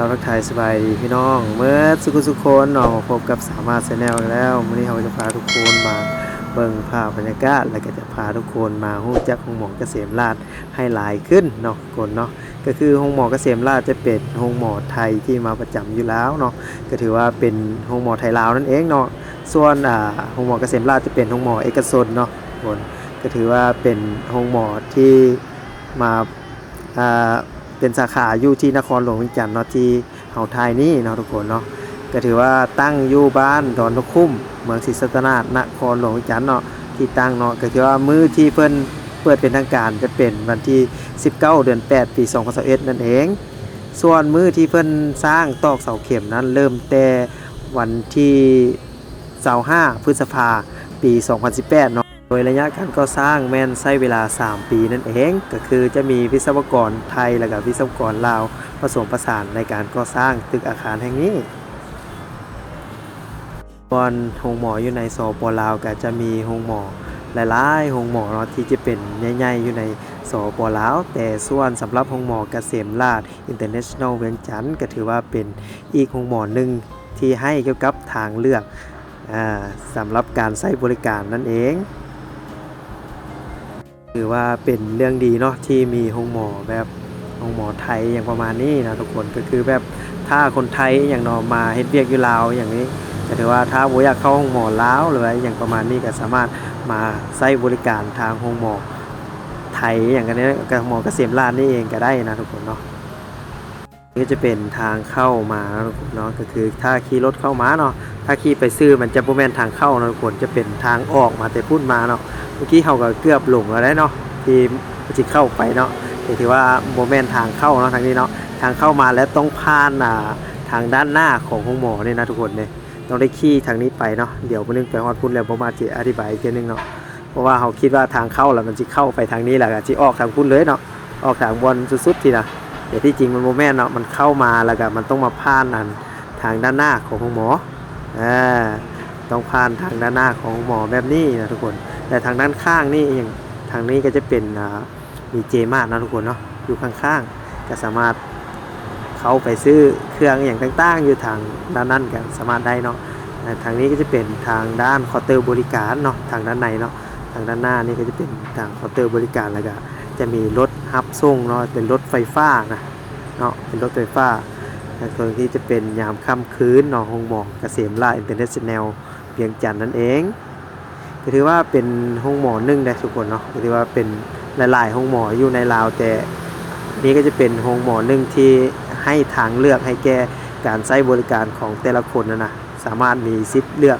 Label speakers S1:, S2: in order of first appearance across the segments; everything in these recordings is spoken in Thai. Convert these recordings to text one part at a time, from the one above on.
S1: เราทักทายสบายดีพี่น้อง เมื่อสุขุสุขคนเนาะพบกับสามารถแนลแล้ววันนี้เราจะพาทุกคนมาเบิ่งภาพบรรยากาศแล้วก็จะพาทุกคนมาฮู้จักห้องหมอเกษมราชให้หลายขึ้นเนาะคนเนาะก็คือห้องหมอเกษมราชจะเป็นห้องหมอไทยที่มาประจำอยู่แล้วเนาะก็ถือว่าเป็นห้องหมอไทยลาวนั่นเองเนาะส่วนอ่าห้องหมอเกษมราชจะเป็นห้องหมอเอกชนเนาะคนก็ถือว่าเป็นห้องหมอที่มาอ่า เป็นสาขาอยู่ที่นครหลวงวียงจันทน์เนาะที่เฮาไทยนี่เนาะทุกคนเนาะก็ถือว่าตั้งอยู่บ้านดอนนกคุ้มเมืองศรีสัตนาถนครหลวงวียงจันทน์เนาะที่ตั้งเนาะก็คือว่ามื้อที่เพิ่นเปิดเป็นทางการจะเป็นวันที่ 19 เดือน 8 ปี 2021นั่นเอง ส่วนมื้อที่เพิ่นสร้างตอกเสาเข็มนั้น เริ่มแต่วันที่25พฤษภาปี 2018เนาะ โดยระยะการก่อสร้างแม่นใช้เวลา 3 ปีนั่นเอง ก็คือจะมีวิศวกรไทยและก็วิศวกรลาวผสมผสานในการก่อสร้างตึกอาคารแห่งนี้บอนโรงหมออยู่ในสปลาวก็จะมีโรงหมอหลายๆโรงหมอเนาะที่จะเป็นใหญ่ๆอยู่ในสปลาว แต่ส่วนสำหรับโรงหมอเกษมราช International เวียงจันทน์ก็ถือว่าเป็นอีกโรงหมอหนึ่งที่ให้เกี่ยวกับทางเลือกอสำหรับการใช้บริการนั่นเอง ถือว่าเป็นเรื่องดีเนาะที่มีห้องหมอแบบห้องหมอไทยอย่างประมาณนี้นะทุกคนก็คือแบบถ้าคนไทยอย่างเนอมาเฮ็ดเวียกอยู่ลาวอย่างนี้ก็ถือว่าถ้าบ่อยากเข้าห้องหมอลาวหรืออย่างประมาณนี้ก็สามารถมาใช้บริการทางห้องหมอไทยอย่างกันนี้กับหมอเกษมราชนี่เองก็ได้นะทุกคนเนาะ ก็จะเป็นทางเข้ามาทุกคนเนาะก็คือถ้าขี่รถเข้ามาเนาะถ้าขี่ไปซื้อมันจะบ่แมนทางเข้านะทุกคนจะเป็นทางออกมาแต่พูดมาเนาะเมื่อกี้เขาก็เกือบหลงแล้วเนาะที่จะเข้าไปเนาะแต่ถือว่าโมเมนต์ทางเข้าเนาะทางนี้เนาะทางเข้ามาแล้วต้องผ่านทางด้านหน้าของห้องหมอเนี่ยนะทุกคนเนี่ยต้องได้ขี่ทางนี้ไปเนาะเดี๋ยววันนึงไปฮอดพุ่นแล้วผมมาจะอธิบายอีกทีนึงเนาะเพราะว่าเขาคิดว่าทางเข้าแล้วมันจะเข้าไปทางนี้แหละจะออกทางพุ่นเลยเนาะออกทางบนสุดๆทีนะ แต่ที่จริงมันโมเมนต์เนาะมันเข้ามาแล้วก็มันต้องมาผ่านอันทางด้านหน้าของห้องหมออ่าต้องผ่านทางด้านหน้าของหมอแบบนี้นะทุกคน แต่ทางด้านข้างนี่อย่างทางนี้ก็จะเป็นมีเจมาร์นะทุกคนเนาะอยู่ข้างๆก็สามารถเขาไปซื้อเครื่องอย่างต่าง ๆ อยู่ทางด้านนั้นกันสามารถได้เนาะแต่ทางนี้ก็จะเป็นทางด้านเคาน์เตอร์บริการเนาะทางด้านในเนาะทางด้านหน้านี่ก็จะเป็นทางเคาน์เตอร์บริการแล้วก็จะมีรถ ฮับส่งเนาะเป็นรถไฟฟ้านะเนาะเป็นรถไฟฟ้าและส่วนที่จะเป็นยามค่ำคืนเนาะห้องหมอกเกษมราอินเตอร์เนชั่นแนลเวียงจันนั่นเองก็ถือว่าเป็นห้องหมอหนึ่งได้ทุกคนเนาะก็ถือว่าเป็นหลายๆห้องหมออยู่ในลาวแต่นี่ก็จะเป็นห้องหมอหนึ่งที่ให้ทางเลือกให้แก่การใช้บริการของแต่ละคนนะนะสามารถมีสิทธิ์เลือก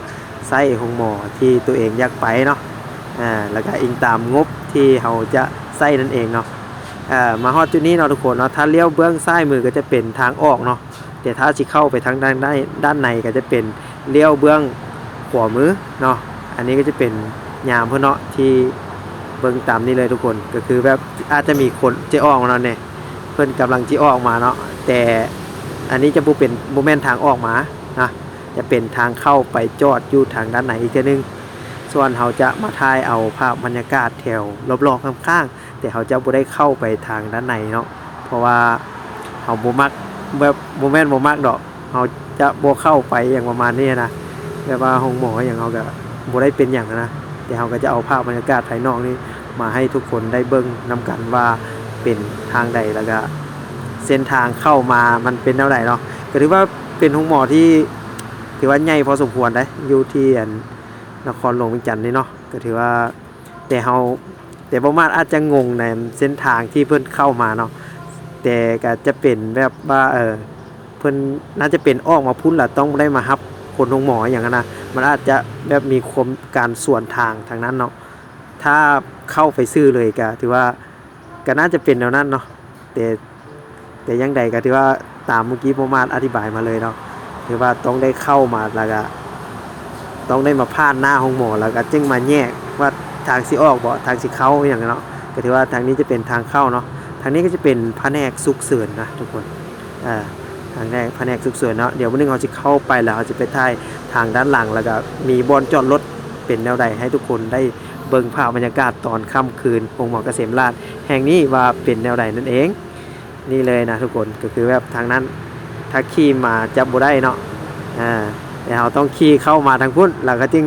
S1: ใช้ห้องหมอที่ตัวเองอยากไปเนาะ อ่า แล้วก็อิงตามงบที่เราจะใช้นั่นเองเนาะ มาฮอดจุดนี้เนาะทุกคนเนาะถ้าเลี้ยวเบื้องซ้ายมือก็จะเป็นทางออกเนาะแต่ถ้าสิเข้าไปทางด้านด้ด้านในก็จะเป็นเลี้ยวเบื้องขวามือเนาะอันนี้ก็จะเป็นยามเพื่อนเนาะที่เบิ่งตามนี้เลยทุกคนก็คือแบบอาจจะมีคนเจะออกเนาะเนี่ยเพื่อนกำลังจะออกมาเนาะแต่อันนี้จะบ่เป็นโมเมนต์ทางออกมานะจะเป็นทางเข้าไปจอดอยู่ทางด้านไหนอีกทีนึง ส่วนเขาจะมาถ่ายเอาภาพบรรยากาศแถวรอบๆข้างๆ แต่เขาจะบ่ได้เข้าไปทางด้านในเนาะเพราะว่าเขาบ่มักแบบโมเมนต์บ่มักดอกเขาจะบ่เข้าไปอย่างประมาณนี้นะแบบว่าห้องหมออย่างเขาก็บ่ได้เป็นอย่างนะแต่เราก็จะเอาภาพบรรยากาศภายนอกนี้มาให้ทุกคนได้เบิ่งนำกันว่าเป็นทางใดแล้วก็เส้นทางเข้ามามันเป็นเท่าไหร่เนาะก็ถือว่าเป็นห้องหมอที่ถือว่าใหญ่พอสมควรได้อยู่ที่อันครหลวงเวียงจันทน์นี่เนาะก็ถือว่าแต่เฮา แต่ประมาณอาจจะงงในเส้นทางที่เพิ่อนเข้ามาเนาะแต่ก็จะเป็นแบบว่าเออเพิ่อนน่าจะเป็นออกมาพุ่นละต้องได้มารับคนห้องหมออย่างนั้นนะมันอาจจะแบบมีความการส่วนทางทางนั้นเนาะถ้าเข้าไปซื้อเลยก็ถือว่าก็น่าจะเป็นแนวนั้นเนาะแต่แต่ยังใดก็ถือว่าตามเมื่อกี้ผมมาอธิบายมาเลยเนาะถือว่าต้องได้เข้ามาแล้วก็ต้องได้มาผ่านหน้าห้องหมอแล้วก็จึงมาแยกว่า ทางสิออกบ่ทางสิเข้าอย่างเนาะก็ถือว่าทางนี้จะเป็นทางเข้าเนาะทางนี้ก็จะเป็นแผนกสุกเสริญนะทุกคนอ่าทางแรกแผนกสุกเสริญเนาะเดี๋ยววันนึงเราจะเข้าไปแล้วเราจะไปถ่ายทางด้านหลังแล้วก็มีบอนจอดรถเป็นแนวใดให้ทุกคนได้เบิ่งภาพบรรยากาศตอนค่ำคืนองค์หมอเกษมราชแห่งนี้ว่าเป็นแนวใดนั่นเอง นี่เลยนะทุกคนก็คือแบบทางนั้นถ้าขี่มาจับบ่ได้เนาะอ่าแต่เราต้องขี่เข้ามาทางพุ่นแล้วก็จึง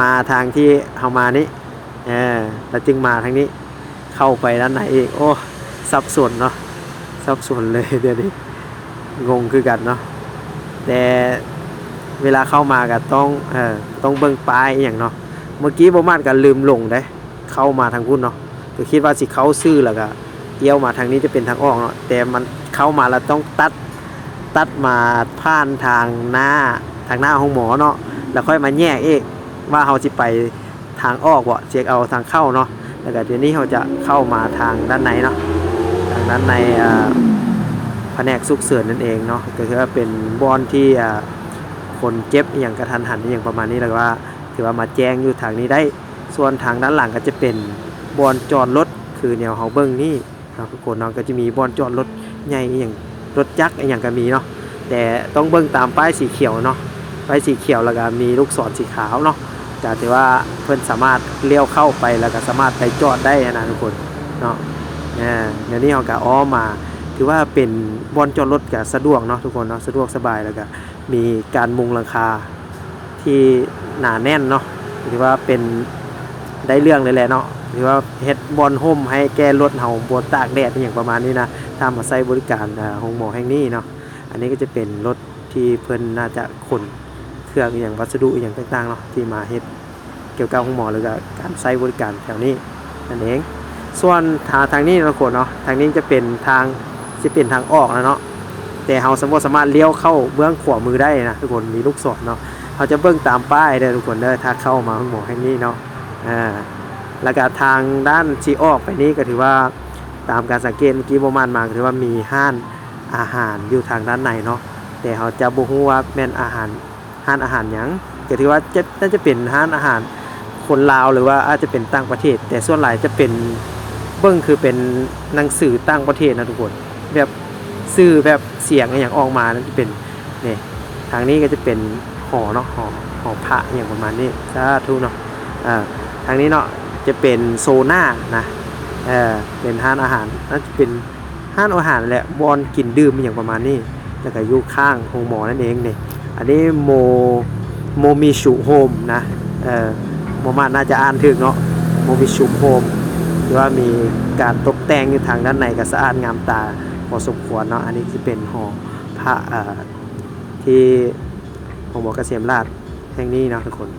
S1: มาทางที่เฮามานี้ เออแล้วจึงมาทางนี้เข้าไปด้านไหนอีกโอ้สับสนเนาะสับสนเลยเดี๋ยวนี้งงคือกันเนาะแต่เวลาเข้ามาก็ต้องเออต้องเบิ่งป้ายอย่างเนาะเมื่อกี้บ่มานก็ลืมลงได้เข้ามาทางพุ่นเนาะก็คิดว่าสิเข้าซื้อแล้วก็เลี้ยวมาทางนี้จะเป็นทางออกเนาะแต่มันเข้ามาแล้วต้องตัดตัดมาผ่านทางหน้าทางหน้าห้องหมอเนาะแล้วค่อยมาแยกเองว่าเราสิไป ทางออกบ่เช็คเอาทางเข้าเนาะแล้วก็เดี๋ยวนี้เราจะเข้ามาทางด้านในเนาะทางด้านในแผนกสุกเสริญนั่นเองเนาะก็คือว่าเป็นบอนที่คนเจ็บอย่างกระทันหันอย่างประมาณนี้แล้วก็ว่า ถือว่ามาแจ้งอยู่ทางนี้ได้ ส่วนทางด้านหลังก็จะเป็นบอนจอดรถคือแนวเฮาเบิ้งนี่เนาะทุกคนเนาะก็จะมีบอนจอดรถใหญ่อย่างรถจักรอย่างก็มีเนาะแต่ต้องเบิ้งตามป้ายสีเขียวเนาะป้ายสีเขียวแล้วก็มีลูกศรสีขาวเนาะ ก็ถือว่าเพื่อนสามารถเลี้ยวเข้าไปแล้วก็สามารถไปจอดได้นะทุกคนเนาะอ่าเดี๋ยวนี้เราก็อ้อมา ถือว่าเป็นบอนจอดรถก็สะดวกเนาะทุกคนเนาะสะดวกสบายแล้วก็มีการมุงหลังคาที่หนาแน่นเนาะถือว่าเป็นได้เรื่องเลยแหละเนาะถือว่าเฮ็ดบอนห่มให้แก้รถเฮาบนตากแดดอย่างประมาณนี้นะถ้ามาใช้บริการอ่าโรงหมอแห่งนี้เนาะอันนี้ก็จะเป็นรถที่เพิ่นน่าจะขน รื่องอย่างวัสดุอย่างต่างๆเนาะที่มาเฮ็ดเกี่ยวกับโรงหมอหรือกับการใช้บริการแถวนี้นั่นเองส่วนทางทางนี้เราโกดเนาะทางนี้จะเป็นทางจะเป็นทางออกแล้วเนาะแต่เราสามารถสามารถเลี้ยวเข้าเบื้องขวามือได้นะทุกคนมีลูกศรเนาะเราจะเบื้องตามป้ายเด้อทุกคนเด้อถ้าเข้ามาห้องหมอแห่งนี้เนาะอ่าแล้วก็ทางด้านที่ออกไปนี้ก็ถือว่าตามการสังเกตเมื่อกี้ประมาณมาถือว่ามีห้านอาหารอยู่ทางด้านในเนาะแต่เราจะบ่ฮู้ว่าแม่นอาหาร ห้านอาหารหยังก็ถือว่าจะน่าจะเป็นห้านอาหารคนลาวหรือว่าอาจจะเป็นต่างประเทศ แต่ส่วนหลายจะเป็นเบิ้งคือเป็นหนังสือต่างประเทศนะทุกคนแบบสื่อแบบเสียงอย่างออกมานั่นจะเป็นเนี่ยทางนี้ก็จะเป็นหอเนาะหอหอพระอย่างประมาณนี้สาธุเนาะอ่าทางนี้เนาะจะเป็นโซน่านะเออเป็นห้านอาหารน่าจะเป็นห้านอาหารแหละบอนกินดื่มอย่างประมาณนี้แล้วก็อยู่ข้างโรงหมอนั่นเองเนี่ย อันนี้โมโมมิชุโฮมนะเออโมมาน่าจะอ่านถึกเนาะโมมิชุโฮมหรือว่ามีการตกแต่งอยู่ทางด้านในก็สะอาดงามตาพอสมควรเนาะอันนี้จะเป็นหอพระที่หอหมอเกษมราชแห่งนี้เนาะทุกคน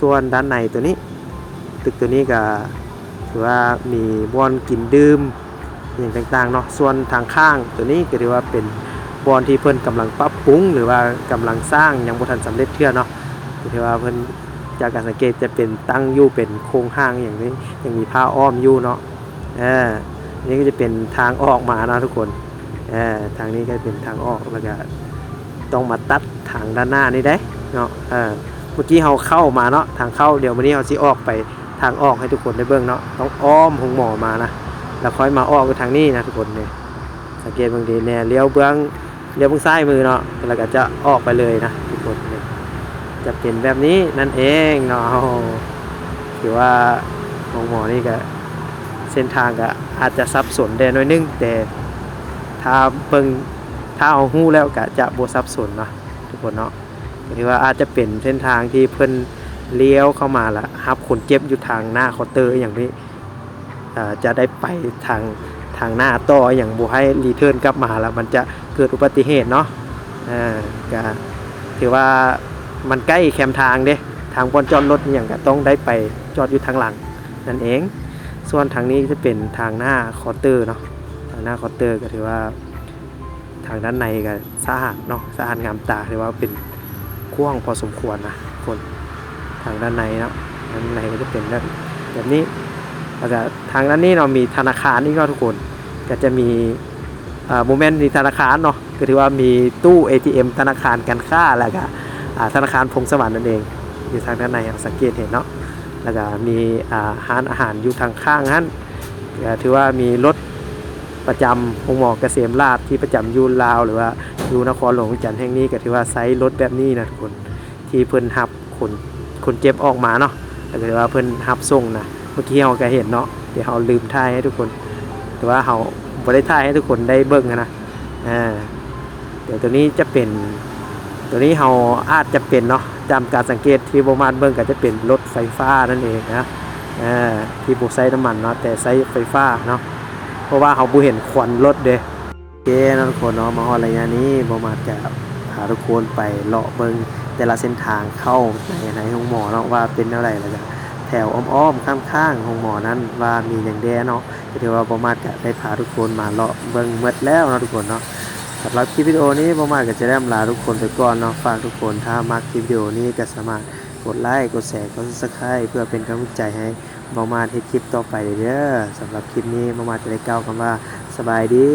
S1: ส่วนด้านในตัวนี้ ตึกตัวนี้ก็ถือว่ามีบ่อนกินดื่มอย่างต่างๆเนาะส่วนทางข้างตัวนี้ก็ถือว่าเป็น บอนที่เพิ่นกำลังปรับปรุงหรือว่ากำลังสร้างยังบ่ทันสำเร็จเทื่อเนาะก็ถือว่าเพิ่นจากการสังเกตจะเป็นตั้งอยู่เป็นโครงห้างอย่างนี้ยังมีผ้าอ้อมอยู่เนาะเออนี่ก็จะเป็นทางออกมานะทุกคนเออทางนี้ก็เป็นทางออกแล้วก็ต้องมาตัดทางด้านหน้านี่ได้เนาะเออเมื่อกี้เราเข้ามาเนาะทางเข้าเดี๋ยววันนี้เราสิออกไปทางออกให้ทุกคนได้เบิ่งเนาะต้องอ้อมหงหมอมานะแล้วค่อยมาออกทางนี้นะทุกคนเนี่ยสังเกตบางทีเนี่ยเลี้ยวเบื้อง เลี้ยวเบื้องซ้ายมือเนาะแล้วก็จะออกไปเลยนะทุกคนเนี่ยจะเป็นแบบนี้นั่นเองเนาะถือว่าของหมอนี่ก็เส้นทางก็อาจจะซับสนแดน้อยนึงแต่ถ้าเบิ่งถ้าเอาหู้แล้วก็จะบ่ซับสนเนาะทุกคนเนาะถือว่าอาจจะเป็นเส้นทางที่เพิ่นเลี้ยวเข้ามาละรับคนเจ็บอยู่ทางหน้าเคาน์เตอร์อย่างนี้จะได้ไปทางทางหน้าต่ออย่างบ่ให้รีเทิร์นกลับมาแล้วมันจะ เกิดอุบัติเหตุเนาะอ่าก็ถือว่ามันใกล้แคมทางเด้ทางบนจอดรถอย่างก็ต้องได้ไปจอดอยู่ทางหลังนั่นเอง ส่วนทางนี้จะเป็นทางหน้าคาน์เตอร์เนาะทางหน้าคาน์เตอร์ก็ถือว่าทางด้านในก็สะอาดเนาะสะอาดงามตาถือว่าเป็นกว้างพอสมควรนะคนทางด้านในเนาะด้านในก็จะเป็นแบบแบบนี้แล้วก็ทางด้านนี้เรามีธนาคารนี่ก็ทุกคนก็จะมี โมเมนต์ในธนาคารเนาะก็ถือว่ามีตู้ ATM ธนาคารการค้าแล้วก็ธนาคารพงสวรรค์นั่นเอง อยู่ทางด้านในสังเกตเห็นเนาะแล้วก็มีอาหารอาหารอยู่ทางข้างนั้นถือว่ามีรถประจำองค์หมอกเกษมราชที่ประจำยูลาว หรือว่ายูนครหลวงจันทร์แห่งนี้ก็ถือว่าไซส์รถแบบนี้นะทุกคนที่เพิ่นหับคนคนเจ็บออกมาเนาะแล้วก็ถือว่าเพิ่นหับส่งนะเมื่อกี้เราก็เห็นเนาะเดี๋ยวเราลืมถ่ายให้ทุกคน แต่ว่าเรา บ่ได้ถ่ายให้ทุกคนได้เบิ่งอะนะอ่าเดี๋ยวตัวนี้จะเป็นตัวนี้เราอาจจะเป็นเนาะจำการสังเกตที่ประมาณเบิ่งก็จะเป็นรถไฟฟ้านั่นเองนะเออที่บุใช้น้ำมันเนาะแต่ใช้ไฟฟ้าเนาะเพราะว่าเขาบุเห็นควันรถเด้โอเคนะทุกคนเนาะมาฮอดระยะนี้ประมาณจะพาทุกคนไปเลาะเบิ่งแต่ละเส้นทางเข้าในในห้องหมอเนาะว่าเป็นอะไรแล้วก็แถวอ้อมๆข้างๆห้องหมอนั้นว่ามีอย่างแดเนาะก็ถือว่าประมาณจะได้พาทุกคนมาเลาะเบิ่งหมดแล้วเนาะทุกคนเนาะสำหรับคลิปวิดีโอนี้ประมาณก็จะได้ลาทุกคนไปก่อนเนาะฝากทุกคนถ้ามักคลิปวิดีโอนี้ก็สามารถกดไลค์กดแชร์กด subscribe เพื่อเป็นกำลังใจให้ประมาณเฮ็ดคลิปต่อไปเด้อสำหรับคลิปนี้ประมาณจะได้กล่าวคำว่าสบายดี